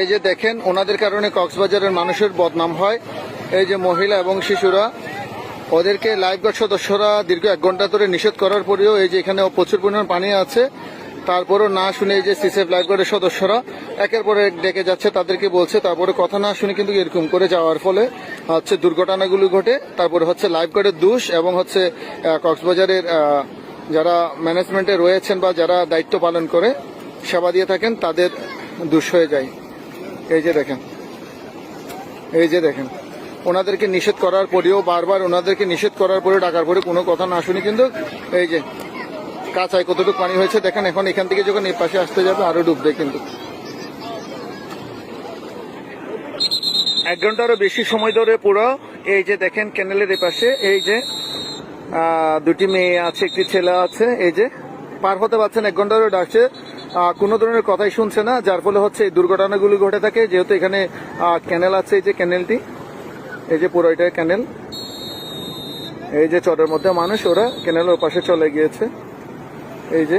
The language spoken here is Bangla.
এই যে দেখেন, ওনাদের কারণে কক্সবাজারের মানুষের বদনাম হয়। এই যে মহিলা এবং শিশুরা, ওদেরকে লাইফগার্ড সদস্যরা দীর্ঘ এক ঘণ্টা ধরে নিষেধ করার পরেও এই যে এখানে প্রচুর পরিমাণ পানি আছে, তারপরও না শুনে এই যে সিসেফ লাইফগার্ডের সদস্যরা একের পর এক ডেকে যাচ্ছে, তাদেরকে বলছে, তারপরে কথা না শুনে কিন্তু এরকম করে যাওয়ার ফলে হচ্ছে দুর্ঘটনাগুলো ঘটে। তারপরে হচ্ছে লাইফগার্ডের দোষ এবং হচ্ছে কক্সবাজারের যারা ম্যানেজমেন্টে রয়েছেন বা যারা দায়িত্ব পালন করে, সেবা দিয়ে থাকেন, তাদের দোষ হয়ে যায়। এই যে দেখেন। এই যে দেখেন। ওনাদেরকে নিষেধ করার পরেও বারবার ওনাদেরকে নিষেধ করার পরে ডাকার পরে কোনো কথা না শুনি কিন্তু এই যে কাঁচায় কতটুকু পানি হয়েছে, দেখেন এখন এখান থেকে যখন এই পাশে আসতে যাবে, আরও ডুববে কিন্তু। এক ঘন্টারও বেশি সময় ধরে পুরো এই যে দেখেন ক্যানেলের এই পাশে, এই যে দুটি মেয়ে আছে, একটি ছেলে আছে, এই যে, পার হতে পারছেন, এক ঘন্টারও ডাকছে। কোনো ধরনের কথাই শুনছে না, যার ফলে হচ্ছে এই দুর্ঘটনাগুলি ঘটে থাকে। যেহেতু এখানে ক্যানেল আছে এই যে ক্যানেলটি, এই যে পুরো এটা ক্যানেল। এই যে চরের মধ্যে মানুষ, ওরা ক্যানেলের পাশে চলে গিয়েছে। এই যে।